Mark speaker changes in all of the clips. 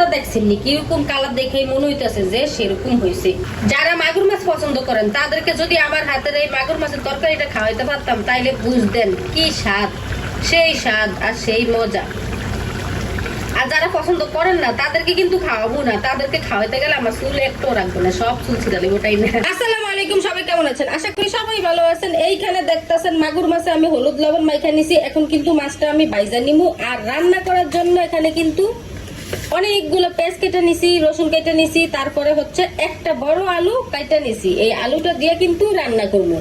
Speaker 1: কালারটা দেখছেন নি কীরকম কালার দেখেই মনে হইতেছে যে সেরকম হয়েছে যারা মাগুর মাছ পছন্দ করেন, তাদেরকে যদি আমার হাতের এই মাগুর মাছের তরকারিটা খাওয়াইতে পারতাম, তাইলে বুঝতেন কি স্বাদ, সেই স্বাদ আর সেই মজা। আর যারা পছন্দ করেন না, তাদেরকে কিন্তু খাওয়াবো না। তাদেরকে খাওয়াইতে গেলে আমার চুল একটু রাখব না, সব চুল ছিটালে ওটাই না আসসালামু আলাইকুম, সবাই কেমন আছেন? আশা করি সবাই ভালো আছেন। এইখানে দেখতেছেন মাগুর মাছে আমি হলুদ লবণ মাইখা নিছি। এখন কিন্তু মাছটা আমি বাইজা নিমু। আর রান্না করার জন্য এখানে কিন্তু অনেকগুলো পেঁয়াজ কেটে নিছি, রসুন কেটে নিছি, তারপরে হচ্ছে একটা বড় আলু কাইটা নিছি। এই আলুটা দিয়ে কিন্তু রান্না করব।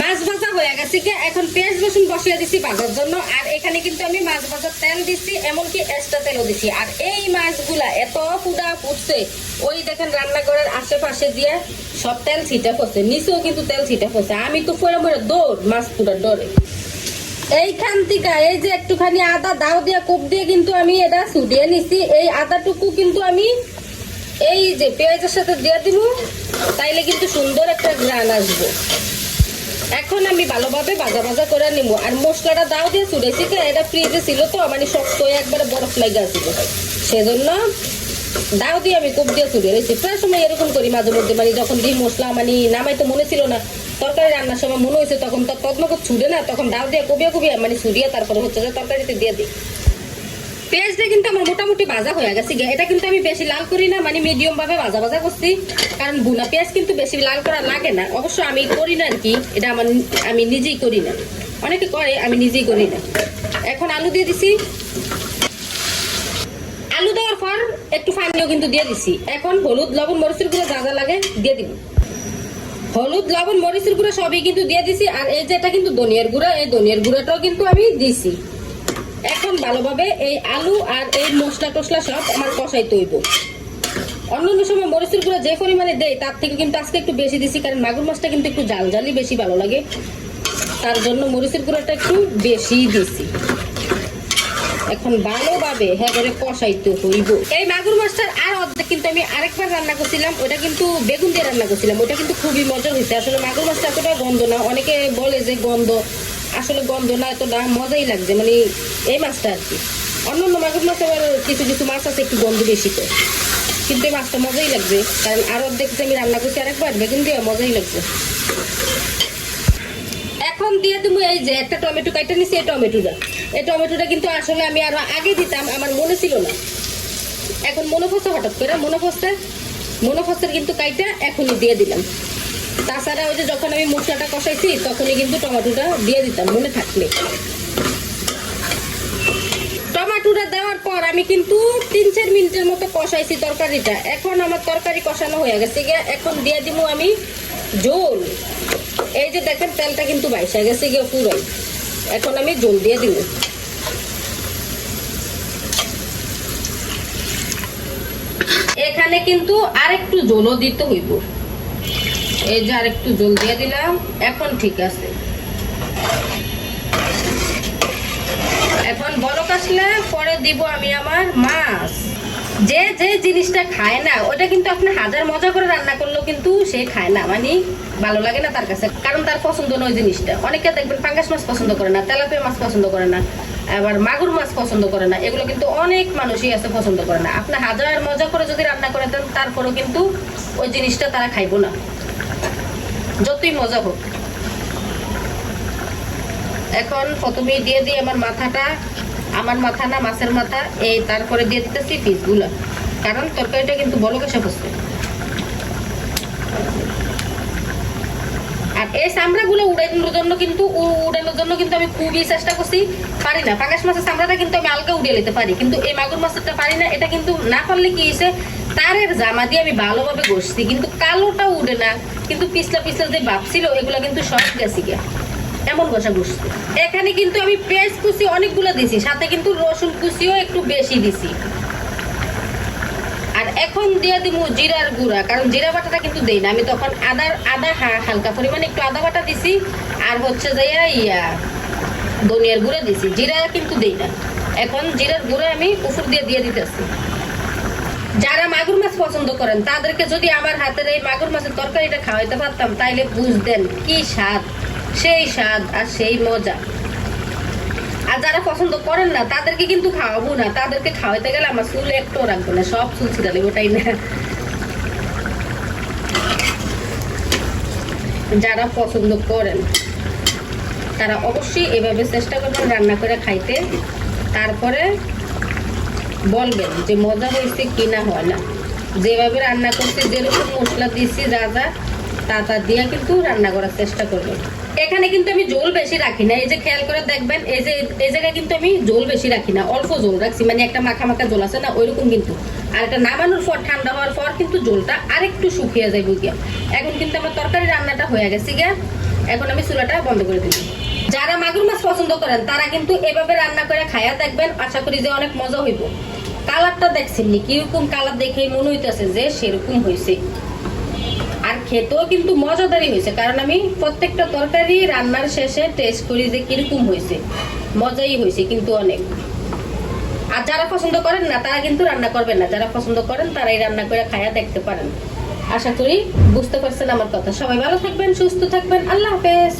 Speaker 1: মাছ ভাজা হয়ে গেছে কি, এখন পেঁয়াজ, রসুন বসিয়ে দিছি ভাজার জন্য। আর এখানে কিন্তু আমি মাছ ভাজার তেল দিছি, এমনকি এক্সট্রা তেলও দিছি। আর এই মাছগুলা এত ফুডা ফুটছে, ওই দেখেন রান্নাঘরের আশেপাশে দিয়ে সব তেল ছিটা পড়ছে, নিচেও কিন্তু তেল ছিটা পড়ছে। আমি তো পরে পরে দৌড় মাছ পুরা ডরে এইখান থেকে, এই যে একটুখানি আদা দাও দিয়ে কোপ দিয়ে কিন্তু আমি এটা ছুটিয়ে নিছি। এই আদাটুকু কিন্তু আমি এই যে পেঁয়াজের সাথে দিয়ে দিব, তাইলে কিন্তু সুন্দর একটা গ্রান আসবে। এখন আমি ভালোভাবে ভাজা ভাজা করে নিব। আর মশলাটা দাও দিয়ে চুড়েছি তো এটা ফ্রিজে ছিল তো মানে শক্ত হয়ে একবারে বরফ লাগে আসছিল সেজন্য দাও দিয়ে আমি কোপ দিয়ে চুড়ে রয়েছি প্রায় সময় এরকম করি মাঝে মধ্যে মানে যখন দিই মশলা মানে নামাই তো মনে ছিল না তরকারি রান্নার সময় মনে হয়েছে তখন তো তদমক ছুড়ে না, তখন দাও দিয়ে কবিয়া কবিয়া মানে ছুড়িয়ে তারপরে হচ্ছে যে তরকারিতে দিয়ে দিই। পেঁয়াজটা কিন্তু আমার মোটামুটি ভাজা হয়ে গেছে। এটা কিন্তু আমি বেশি লাল করি না মানে মিডিয়াম ভাবে ভাজা ভাজা করছি, কারণ বুনা পেঁয়াজ কিন্তু বেশি লাল করা লাগে না। অবশ্য আমি করি না আর কি, এটা আমার আমি নিজেই করি না। অনেকে করে, আমি নিজেই করি না। এখন আলু দিয়ে দিছি। আলু দেওয়ার পর একটু পানিও কিন্তু দিয়ে দিছি। এখন হলুদ, লবণ, মরিচের গুঁড়ো যা যা লাগে দিয়ে দিব। হলুদ, লবণ, মরিচের গুঁড়া সবই কিন্তু দিয়ে দিছি। আর এই যে এটা কিন্তু ধনিয়ার গুঁড়া, এই ধনিয়ার গুঁড়াটাও কিন্তু আমি দিছি। এখন ভালোভাবে এই আলু আর এই মশলা টসলা সব আমার কষাই তৈব অন্যান্য সময় মরিচের গুঁড়ো যে পরিমাণে দেয় তার থেকে কিন্তু আজকে একটু বেশি দিছি, কারণ মাগুর মাছটা কিন্তু একটু জাল জালি বেশি ভালো লাগে। তার জন্য মরিচের গুঁড়োটা একটু বেশি দিছি। এখন ভালোভাবে হ্যাঁ করে কষাইতে হইব। এই মাগুর মাছটার আর কিন্তু আমি আরেকবার রান্না করছিলাম, ওটা কিন্তু বেগুন দিয়ে রান্না করছিলাম, ওটা কিন্তু খুবই মজা হয়েছে আসলে মাগুর মাছটা এতটা গন্ধ না, অনেকে বলে যে গন্ধ, আসলে গন্ধ না, এতটা মজাই লাগছে মানে এই মাছটা আর কি। অন্য অন্য মাগুর মাছ আবার কিছু কিছু মাছ আছে একটু গন্ধ বেশি তো কিন্তু এই মাছটা মজাই লাগবে কারণ আরও যে আমি রান্না করছি আরেকবার, বেগুন দিয়ে মজাই লাগছে। এখন দিয়ে দেবো এই যে একটা টমেটো, কাইটা নিছি এই টমেটোটা। এই টমেটোটা কিন্তু আসলে আমি আরও আগে দিতাম, আমার মনে ছিল না। এখন মনে হঠাৎ করে মনে ফসটা মনে ফসের কিন্তু কাইটা এখনই দিয়ে দিলাম। তাছাড়া ওই যে যখন আমি মশলাটা কষাইছি, তখনই কিন্তু টমেটোটা দিয়ে দিতাম, মনে থাকলে। টমেটোটা দেওয়ার পর আমি কিন্তু তিন চার মিনিটের মতো কষাইছি তরকারিটা। এখন আমার তরকারি কষানো হয়ে গেছে। গিয়ে এখন দিয়ে দিব আমি ঝোল এই যে দেখেন, তেলটা কিন্তু বাইসা গেছে গিয়ে পুরাই। এখন আমি ঝোল দিয়ে দিব। এখানে কিন্তু আরেকটু ঝোলও দিতে হইব। এই যে আরেকটু ঝোল দিয়ে দিলাম, এখন ঠিক আছে। এখন বড় কাশলে পরে দিব আমি আমার মাছ। যে যে জিনিসটা খায় না, ওটা কিন্তু আপনি হাজার মজা করে রান্না করলেও কিন্তু সে খায় না। মানে ভালো লাগে না তার কাছে, কারণ তার পছন্দ নয় জিনিসটা। অনেকে দেখবেন পাঙ্গাস মাছ পছন্দ করে না, তেলাপিয়া মাছ পছন্দ করে না। আবার মাগুর মাছ পছন্দ করে না, এগুলো কিন্তু অনেক মানুষই আছে পছন্দ করে না। আপনি হাজার মজা করে যদি রান্না করে দেন, তারপরেও কিন্তু ওই জিনিসটা তারা খাইবো না। যতই মজা হোক। এখন প্রথমেই দিয়ে দিই আমার মাথাটা, আমার মাথা না মাছের মাথা, এই তারপরে দিয়ে দিতেছি পিসগুলো। কারণ তরকারিটা কিন্তু বড় কষা বসবে আর এই চামড়াগুলো উড়ানোর জন্য কিন্তু উড়ানোর জন্য কিন্তু আমি খুবই চেষ্টা করছি। পারি না। পাঙ্গাস মাছের চামড়াটা কিন্তু আমি আলগা উড়িয়ে নিতে পারি। কিন্তু এই মাগুর মাছেরটা পারি না। এটা কিন্তু না পারলে কি হয়েছে? তারের জামা দিয়ে আমি ভালোভাবে ঘষছি। কিন্তু কালোটা উড়ে না। কিন্তু পিছলা পিছলা যে ভাবছিল এগুলো কিন্তু সব গেছি গিয়া। এমন ঘষা ঘুষছে। এখানে কিন্তু আমি পেঁয়াজ কুচি অনেকগুলো দিছি। সাথে কিন্তু রসুন কুচিও একটু বেশি দিছি। এখন দিয়ে দিব জিরার গুঁড়া, কারণ জিরা বাটাটা কিন্তু দেই না। আমি তখন আদার আদা হালকা পরিমাণে একটু আদা বাটা দিছি, আর হচ্ছে যাইয়া ইয়া, ধনিয়ার গুঁড়া দিছি। জিরা কিন্তু দেই না। এখন জিরার গুঁড়া আমি উপর দিয়ে দিয়ে দিতেছি। যারা মাগুর মাছ পছন্দ করেন, তাদেরকে যদি আমার হাতের এই মাগুর মাছের তরকারিটা খাওয়াইতে পারতাম, তাইলে বুঝতেন কি স্বাদ, সেই স্বাদ আর সেই মজা। আর যারা পছন্দ করেন না, তাদেরকে কিন্তু খাওয়াবো না। তাদেরকে খাওয়াতে গেলে আমার চুল একটু রাখব না, সব চুল ছিটালে ওটাই না। যারা পছন্দ করেন, তারা অবশ্যই এভাবে চেষ্টা করবেন রান্না করে খাইতে। তারপরে বলবেন যে মজা হয়েছে কি না হয় না। যেভাবে রান্না করতে যেরকম মশলা দিচ্ছি যা যা তা তা দিয়ে কিন্তু রান্না করার চেষ্টা করবেন এখানে কিন্তু আমি জল বেশি রাখি না। এই যে খেয়াল করে দেখবেন, এই যে, এই জায়গায় কিন্তু আমি জল বেশি রাখি না, অল্প জল রাখছি। মানে একটা মাখা মাখা জল আছে না, ওইরকম কিন্তু। আর এটা নামানোর পর, ঠান্ডা হওয়ার পর কিন্তু জলটা আরেকটু শুকিয়ে যায় গিয়া এখন কিন্তু আমার তরকারি রান্নাটা হয়ে গেছে গিয়া, এখন আমি চুলাটা বন্ধ করে দিচ্ছি যারা মাগুর মাছ পছন্দ করেন, তারা কিন্তু এভাবে রান্না করে খায়া দেখবেন, আশা করি যে অনেক মজা হইব। কালারটা দেখছেন নি? কীরকম কালার দেখে মনে হইতেছে যে সেরকম হয়েছে আর খেতেও কিন্তু মজাদারই হয়েছে, কারণ আমি প্রত্যেকটা তরকারি রান্নার শেষে টেস্ট করি যে কীরকম হয়েছে। মজাই হয়েছে কিন্তু অনেক। আর যারা পছন্দ করেন না, তারা কিন্তু রান্না করবেন না। যারা পছন্দ করেন, তারাই রান্না করে খায়া দেখতে পারেন। আশা করি বুঝতে পারছেন আমার কথা। সবাই ভালো থাকবেন, সুস্থ থাকবেন। আল্লাহ হাফেজ।